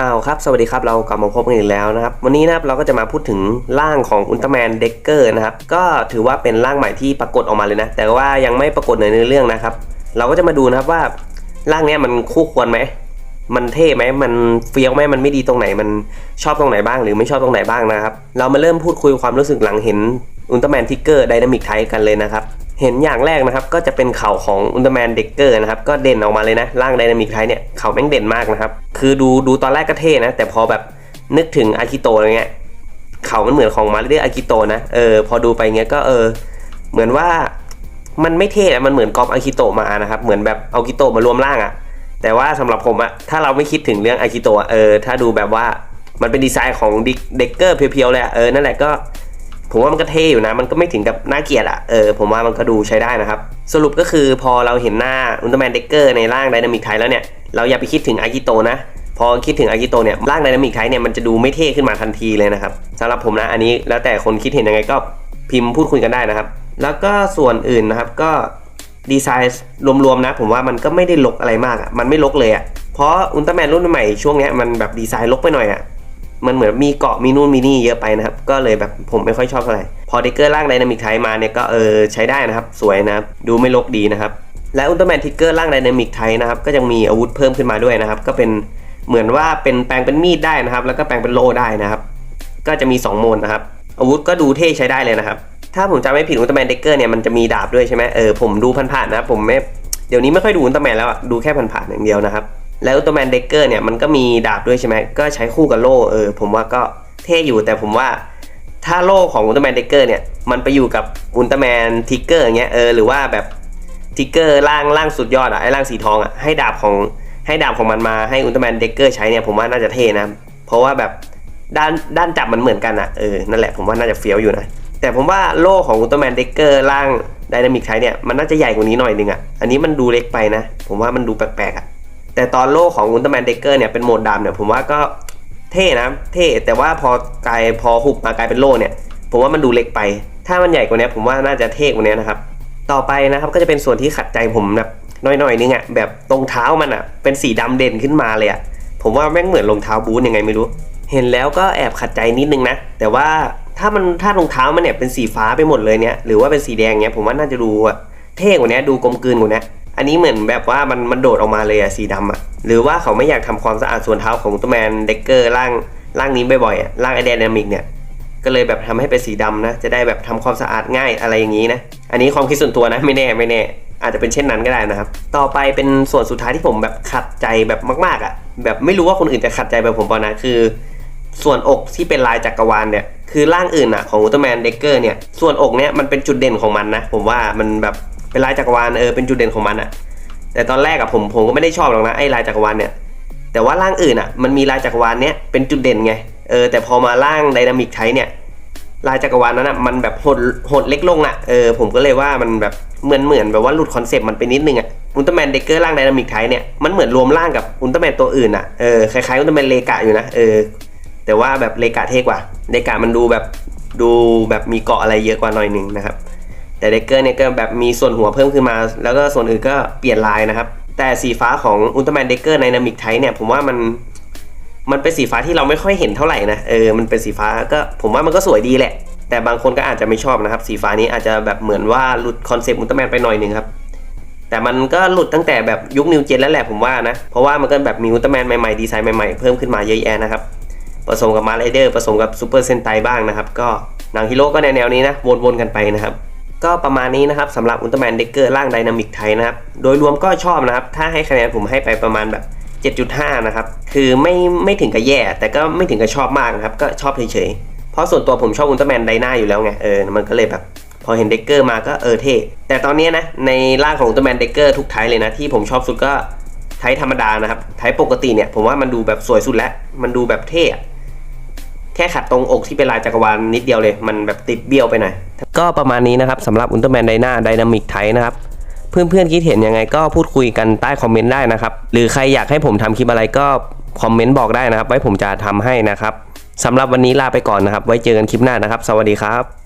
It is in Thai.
อ้าวครับสวัสดีครับเรากลับมาพบกันอีกแล้วนะครับ วันนี้นะครับเราก็จะมาพูดถึงร่างของอุลตร้าแมนเด็กเกอร์นะครับ ก็ถือว่าเป็นร่างใหม่ที่ปรากฏออกมาเลยนะ แต่ว่ายังไม่ปรากฏในเนื้อเรื่องนะครับ เราก็จะมาดูนะครับว่าร่างเนี้ยมันคู่ควรไหมมันเท่ไหมมันเฟี้ยวไหมมันไม่ดีตรงไหน มันชอบตรงไหนบ้าง หรือไม่ชอบตรงไหนบ้างนะครับ เรามาเริ่มพูดคุยความรู้สึกหลังเห็นอุลตร้าแมนทิกเกอร์ไดนามิกไทกันเลยนะครับ เห็นอย่างแรกนะครับ ก็จะเป็นเข่าของอุลตร้าแมนเด็กเกอร์นะครับ ก็เด่นออกมาเลยนะ ร่างไดนามิกไทเนี่ย เข่าแม่งเด่นมากนะครับ คือดูดูตอนแรกก็เท่นะ แต่พอแบบนึกถึงอากิโตะอะไรเงี้ย เข่ามันเหมือนของมาริเดอร์อากิโตะนะ เออ พอดูไปเงี้ยก็เออ เหมือนว่ามันไม่เท่อะมันเหมือนกอบอากิโตะมานะครับ เหมือนแบบเอากิโตะมารวมร่างอะแต่ว่าสำหรับผมอะถ้าเราไม่คิดถึงเรื่องอากิโตะเออ ถ้าดูแบบว่ามันเป็นดีไซน์ของเด็กเกอร์เพียวๆเลยอะเออ นั่นแหละก็ ผมว่ามันก็เท่อยู่นะ มันก็ไม่ถึงกับน่าเกลียดอะเออผมว่ามันก็ดูใช้ได้นะครับ สรุปก็คือพอเราเห็นหน้าอุลตร้าแมนเด็กเกอร์ในร่างไดนามิกไทแล้วเนี่ยเราอย่าไปคิดถึงอากิโตนะพอคิดถึงอากิโตเนี่ยร่างไดนามิกไทเนี่ยมันจะดูไม่เท่ขึ้นมาทันทีเลยนะครับสำหรับผมนะอันนี้แล้วแต่คนคิดเห็นยังไงก็พิมพ์พูดคุยกันได้นะครับ แล้วก็ส่วนอื่นนะครับก็ดีไซน์รวมๆนะผมว่ามันก็ไม่ได้ลกอะไรมากอะมันไม่ลกเลยอะเพราะอุลตร้าแมนรุ่นใหม่ช่วงนี้มันแบบดีไซน์ลกไปหน่อยอะ มันเหมือนมีเกาะมีนู่นมีนี่เยอะไปนะครับ ก็เลยแบบผมไม่ค่อยชอบเท่าไหร่พอเดกเกอร์ร่างไดนามิกไทมาเนี่ยก็เออใช้ได้นะครับ สวยนะครับ ดูไม่ลกดีนะครับ และอุลตร้าแมนทิกเกอร์ร่างไดนามิกไทนะครับ ก็ยังมีอาวุธเพิ่มขึ้นมาด้วยนะครับ ก็เป็นเหมือนว่าเป็นแปลงเป็นมีดได้นะครับ แล้วก็แปลงเป็นโล่ได้นะครับ ก็จะมี 2 โหมดนะครับ อาวุธก็ดูเท่ใช้ได้เลยนะครับ ถ้าผมจำไม่ผิดอุลตร้าแมนเดกเกอร์เนี่ยมันจะมีดาบด้วยใช่ไหมเออผมดูผ่านๆนะผมไม่เดี๋ยวนี้ไม่ค่อยดูอุลตร้าแมนแล้วอะดูแค่ผ่านๆอย่างเดียวนะครับ แล้วอุลตร้าแมนเด็กเกอร์เนี่ยมันก็มีดาบด้วยใช่ไหมก็ใช้คู่กับโล่เออผมว่าก็เท่อยู่แต่ผมว่าถ้าโล่ของอุลตร้าแมนเด็กเกอร์เนี่ยมันไปอยู่กับอุลตร้าแมนทิกเกอร์อย่างเงี้ยเออหรือว่าแบบทิกเกอร์ล่างล่างสุดยอดอะไอ้ล่างสีทองอะให้ดาบของให้ดาบของมันมาให้อุลตร้าแมนเด็กเกอร์ใช้เนี่ยผมว่าน่าจะเท่นะ เพราะว่าแบบด้านด้านจับมันเหมือนกันอะเออนั่นแหละผมว่าน่าจะเฟี้ยวอยู่นะแต่ผมว่าโล่ของอุลตร้าแมนเด็กเกอร์ล่างไดนามิกใช้เนี่ยมันน่าจะใหญ่กว่านี้หน่อยนึงอะอันนี้มันดูเล็กไปนะ ผมว่ามันดูแปลกๆอะ แต่ตอนโล่ของอุลตร้าแมนเด็กเกอร์เนี่ยเป็นโหมดดำเนี่ยผมว่าก็เท่นะ เท่แต่ว่าพอกลายพอหุบมากลายเป็นโล่เนี่ย ผมว่ามันดูเล็กไป ถ้ามันใหญ่กว่านี้ผมว่าน่าจะเท่กว่านี้นะครับ ต่อไปนะครับก็จะเป็นส่วนที่ขัดใจผมแบบน้อยๆนึงอะแบบตรงเท้ามันอะเป็นสีดำเด่นขึ้นมาเลยอะผมว่าแม่งเหมือนรองเท้าบูทยังไงไม่รู้ เห็นแล้วก็แอบขัดใจนิดนึงนะแต่ว่าถ้ามันถ้ารองเท้ามันเนี่ยเป็นสีฟ้าไปหมดเลยเนี่ยหรือว่าเป็นสีแดงเนี่ยผมว่าน่าจะดูอะเท่กว่านี้ดูกลมกลืนกว่านี้ อันนี้เหมือนแบบว่ามันมันโดดออกมาเลยอะสีดำอะหรือว่าเขาไม่อยากทำความสะอาดส่วนเท้าของอุลตร้าแมนเด็กเกอร์ร่างร่างนี้บ่อยๆอะร่างไอเดนามิกเนี่ยก็เลยแบบทำให้เป็นสีดำนะจะได้แบบทำความสะอาดง่ายอะไรอย่างนี้นะอันนี้ความคิดส่วนตัวนะไม่แน่ไม่แน่ อาจจะเป็นเช่นนั้นก็ได้นะครับ ต่อไปเป็นส่วนสุดท้ายที่ผมแบบขัดใจแบบมากๆอะ่ะ แบบไม่รู้ว่าคนอื่นจะขัดใจแบบผมเปล่านะคือ ส่วนอกที่เป็นลายจักรวาลเนี่ยคือร่างอื่นอะของอุลตร้าแมนเด็กเกอร์เนี่ยส่วนอกเนี่ยมันเป็นจุดเด่นของมันนะผมว่ามันแบบ เป็นลายจักรวาลเออเป็นจุดเด่นของมันอะแต่ตอนแรกอะผมผมก็ไม่ได้ชอบหรอกนะไอ้ลายจักรวาลเนี่ยแต่ว่าร่างอื่นอะมันมีลายจักรวาลเนี้ยเป็นจุดเด่นไงเออแต่พอมาร่างไดนามิกไทเนี่ยลายจักรวาลนั้นอะมันแบบหดหดเล็กลงอะเออผมก็เลยว่ามันแบบเหมือนเหมือนแบบว่าหลุดคอนเซปต์มันไปนิดนึงอะอุลตร้าแมนเด็กเกอร์ร่างไดนามิกไทเนี่ยมันเหมือนรวมร่างกับอุลตร้าแมนตัวอื่นอะเออคล้ายๆอุลตร้าแมนเลกะอยู่นะเออแต่ว่าแบบเลกะเท่กว่าเลกะมันดูแบบดูแบบมีเกาะอะไรเยอะกว่าหน่อยนึงนะครับ แต่เด็กเกอร์เนี่ยก็แบบมีส่วนหัวเพิ่มขึ้นมา แล้วก็ส่วนอื่นก็เปลี่ยนลายนะครับ แต่สีฟ้าของอุลตร้าแมนเด็กเกอร์ในนามิกไทเนี่ยผมว่ามันมันเป็นสีฟ้าที่เราไม่ค่อยเห็นเท่าไหร่นะเออมันเป็นสีฟ้าก็ผมว่ามันก็สวยดีแหละ แต่บางคนก็อาจจะไม่ชอบนะครับ สีฟ้านี้อาจจะแบบเหมือนว่าหลุดคอนเซปต์อุลตร้าแมนไปหน่อยหนึ่งครับแต่มันก็หลุดตั้งแต่แบบยุคนิวเจนแล้วแหละผมว่านะ เพราะว่ามันก็แบบมีอุลตร้าแมนใหม่ๆดีไซน์ใหม่ๆเพิ่มขึ้นมาเยอะแยะนะครับผสมกับมาร์ไรเดอร์ผสมกับซูเปอร์เซนไตบ้างนะครับ ก็หนังฮีโร่ก็แนวนี้นะวนๆกันไปนะครับ ก็ประมาณนี้นะครับสำหรับอุลตร้าแมนเด็กเกอร์ร่างไดนามิกไทยนะครับ โดยรวมก็ชอบนะครับ ถ้าให้คะแนนผมให้ไปประมาณแบบ 7.5 นะครับ คือไม่ไม่ถึงกับแย่ แต่ก็ไม่ถึงกับชอบมากนะครับ ก็ชอบเฉยๆ เพราะส่วนตัวผมชอบอุลตร้าแมนไดนาอยู่แล้วไง เออ มันก็เลยแบบ พอเห็นเด็กเกอร์มาก็เออเท่ แต่ตอนนี้นะ ในร่างของอุลตร้าแมนเด็กเกอร์ทุกไทยเลยนะ ที่ผมชอบสุดก็ไทยธรรมดานะครับ ไทยปกติเนี่ยผมว่ามันดูแบบสวยสุดแล้ว มันดูแบบเท่แค่ขัดตรงอกที่เป็นลายจักรวาลนิดเดียวเลย มันแบบติดเบี้ยวไปหน่อย ก็ประมาณนี้นะครับสำหรับอุลตร้าแมนไดนาไดนามิกไทนะครับเพื่อนๆคิดเห็นยังไงก็พูดคุยกันใต้คอมเมนต์ได้นะครับ หรือใครอยากให้ผมทำคลิปอะไรก็คอมเมนต์บอกได้นะครับ ไว้ผมจะทำให้นะครับสำหรับวันนี้ลาไปก่อนนะครับ ไว้เจอกันคลิปหน้านะครับ สวัสดีครับ